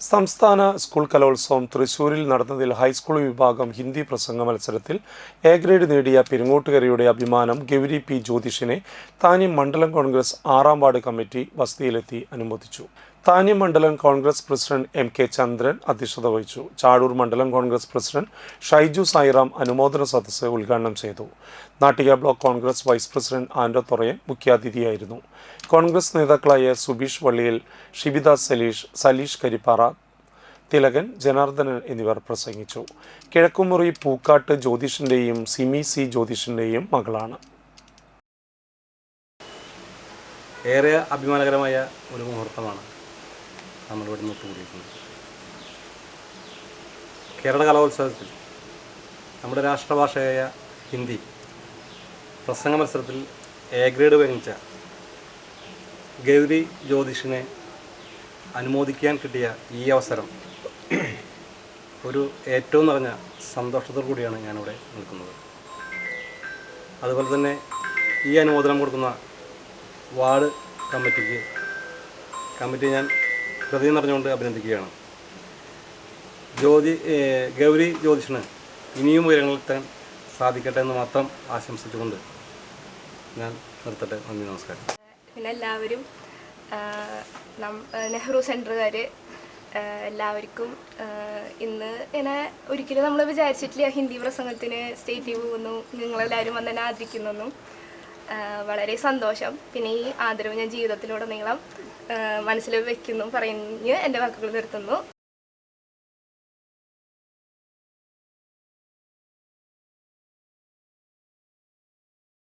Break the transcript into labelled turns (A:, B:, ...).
A: സംസ്ഥാന സ്കൂൾ കലോത്സവം തൃശൂരിൽ നടന്നതിൽ ഹൈസ്കൂൾ വിഭാഗം ഹിന്ദി പ്രസംഗ മത്സരത്തിൽ എ ഗ്രേഡ് നേടിയ പെരുങ്ങോട്ടുകരയുടെ അഭിമാനം ഗൗരി പി ജ്യോതിഷിനെ താനി മണ്ഡലം കോൺഗ്രസ് ആറാം വാർഡ് കമ്മിറ്റി വസതിയിലെത്തി അനുമോദിച്ചു. താന്യം മണ്ഡലം Congress president M K Chandran അധ്യക്ഷത വഹിച്ചു. ചാടൂർ മണ്ഡലം കോൺഗ്രസ് പ്രസിഡന്റ് ഷൈജു സായിറാം അനുമോദന സദസ്സ് ഉദ്ഘാടനം ചെയ്തു. Nattika block Congress vice president Ando Thorayan മുഖ്യാതിഥിയായിരുന്നു. Congress നേതാക്കളായ സുബീഷ് വള്ളിയിൽ ഷിബിത സലീഷ് സലീഷ് കരിപ്പാറ തിലകൻ ജനാർദ്ദനൻ എന്നിവർ പ്രസംഗിച്ചു. കിഴക്കുമുറി പൂക്കാട്ട് ജ്യോതിഷിന്റെയും സിമി സി ജ്യോതിഷിന്റെയും മകളാണ്.
B: ഏറെ അഭിമാനകരമായ ഒരു മുഹൂർത്തമാണ്. നമ്മളിവിടെ നിന്ന് ഒത്തുകൂടിയിരിക്കുന്നത് കേരള കലോത്സവത്തിൽ നമ്മുടെ രാഷ്ട്രഭാഷയായ ഹിന്ദി പ്രസംഗ മത്സരത്തിൽ എ ഗ്രേഡ് വാങ്ങിച്ച ഗൗരി ജ്യോതിഷിനെ അനുമോദിക്കാൻ കിട്ടിയ ഈ അവസരം ഒരു ഏറ്റവും നിറഞ്ഞ സന്തോഷത്തോടു കൂടിയാണ് ഞാനിവിടെ നിൽക്കുന്നത്. അതുപോലെ തന്നെ ഈ അനുമോദനം കൊടുക്കുന്ന വാർഡ് കമ്മിറ്റിക്ക് കമ്മിറ്റി ഞാൻ ഹൃദയം നിറഞ്ഞുകൊണ്ട് അഭിനന്ദിക്കുകയാണ്. ജ്യോതി ഗൗരി ജ്യോതിഷന് ഇനിയും ഉയരങ്ങളെത്താൻ സാധിക്കട്ടെ എന്ന് മാത്രം ആശംസിച്ചുകൊണ്ട് ഞാൻ നിർത്തട്ടെ. നന്ദി നമസ്കാരം.
C: പിന്നെ എല്ലാവരും നെഹ്റു സെന്ററുകാർ എല്ലാവർക്കും ഇന്ന് ഇങ്ങനെ ഒരിക്കലും നമ്മൾ വിചാരിച്ചിട്ടില്ല ഹിന്ദി പ്രസംഗത്തിന് സ്റ്റേറ്റിൽ പോകുന്നു നിങ്ങളെല്ലാവരും വന്ന് എന്നെ ആദരിക്കുന്നു ആ, വളരെ സന്തോഷം. പിന്നെ ഈ ആദരവ് ഞാൻ ജീവിതത്തിലുടനീളം നീളം മനസ്സിൽ വെക്കുന്നു പറഞ്ഞ് എന്റെ വാക്കുകൾ നിർത്തുന്നു.